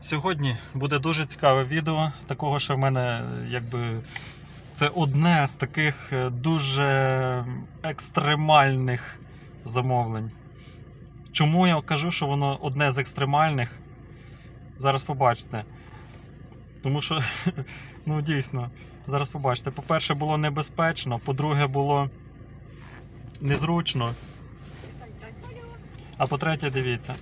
Сьогодні буде дуже цікаве відео, такого, що в мене якби це одне з таких е, дуже екстремальних замовлень. Чому я кажу, що воно одне з екстремальних? Зараз побачите. Тому що, ну дійсно, зараз побачите. По-перше, було небезпечно, по-друге, було незручно. А по-третє, дивіться.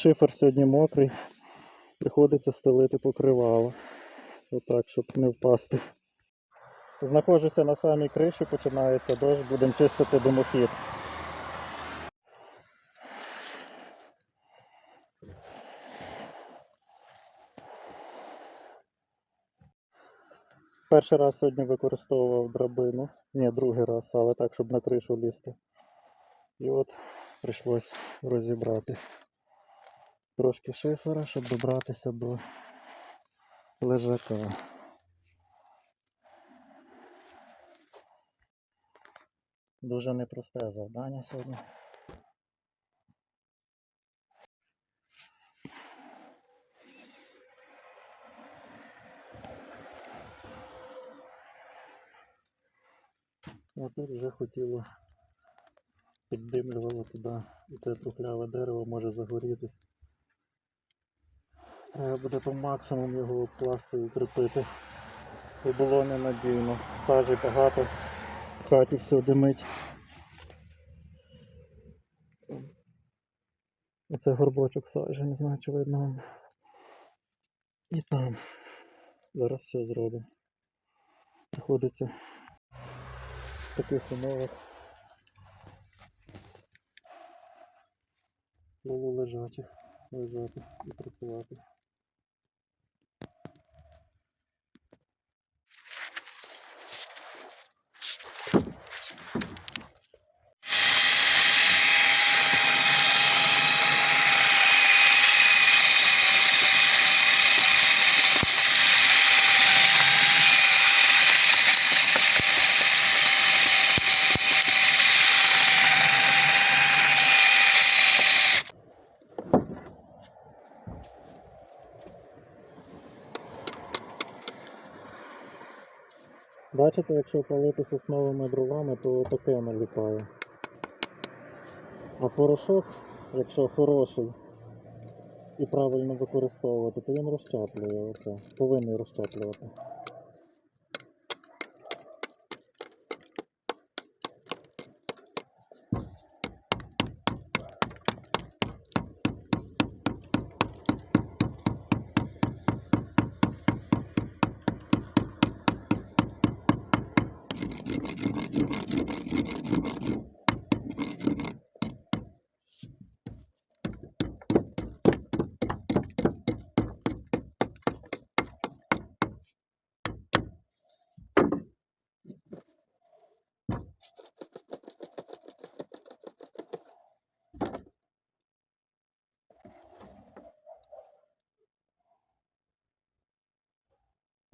Шифер сьогодні мокрий. Приходиться стелити покривало. Отак, щоб не впасти. Знаходжуся на самій криші, починається дощ, будемо чистити димохід. Перший раз сьогодні використовував драбину. Ні, другий раз, але так, щоб на кришу лізти. І от прийшлось розібрати трошки шифера, щоб добратися до лежака. Дуже непросте завдання сьогодні. А тут вже хотіло піддимлювало туди, і це трухляве дерево може загорітись. Треба буде по максимуму його обкласти і укріпити. Бо було ненадійно. Сажі багато, в хаті все димить. Оце горбочок сажі, не знаю, чи видно. І там. Зараз все зробимо. Приходиться в таких умовах полулежачих лежати і працювати. Бачите, якщо палити сосновими дровами, то таке наліпає. А порошок, якщо хороший і правильно використовувати, то він розчаплює оце. Повинен розчаплювати.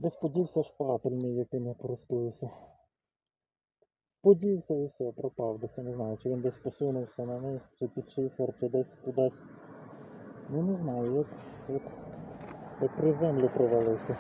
Десь подівся шпатель мій, яким я користуюся. Подівся і все, пропав десь, я не знаю, чи він десь посунувся на низ, чи під шифер, чи десь кудись. Ну не знаю, як, як, як при землю провалився.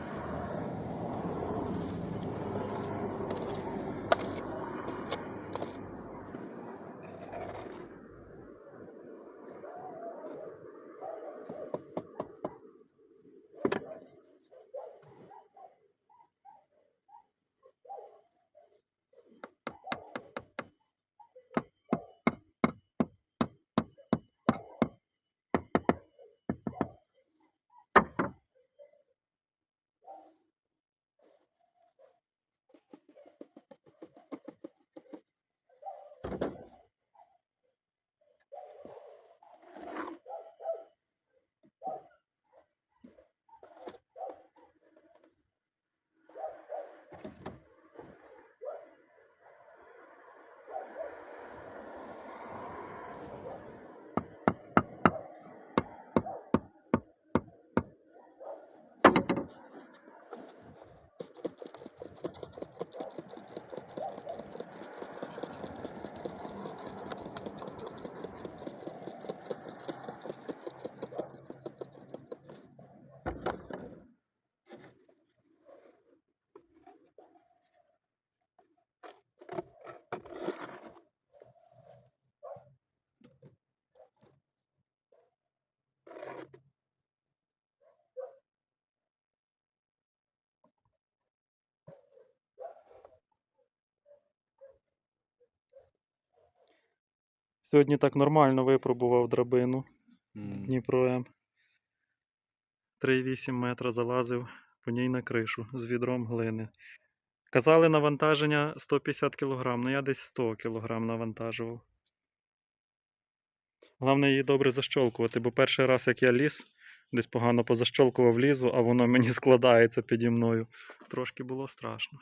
Сьогодні так нормально випробував драбину М. Дніпро М. 3,8 метра залазив по ній на кришу з відром глини. Казали навантаження 150 кг, ну я десь 100 кг навантажував. Головне її добре защолкувати, бо перший раз, як я ліз, десь погано позащолкував лізу, а воно мені складається піді мною. Трошки було страшно.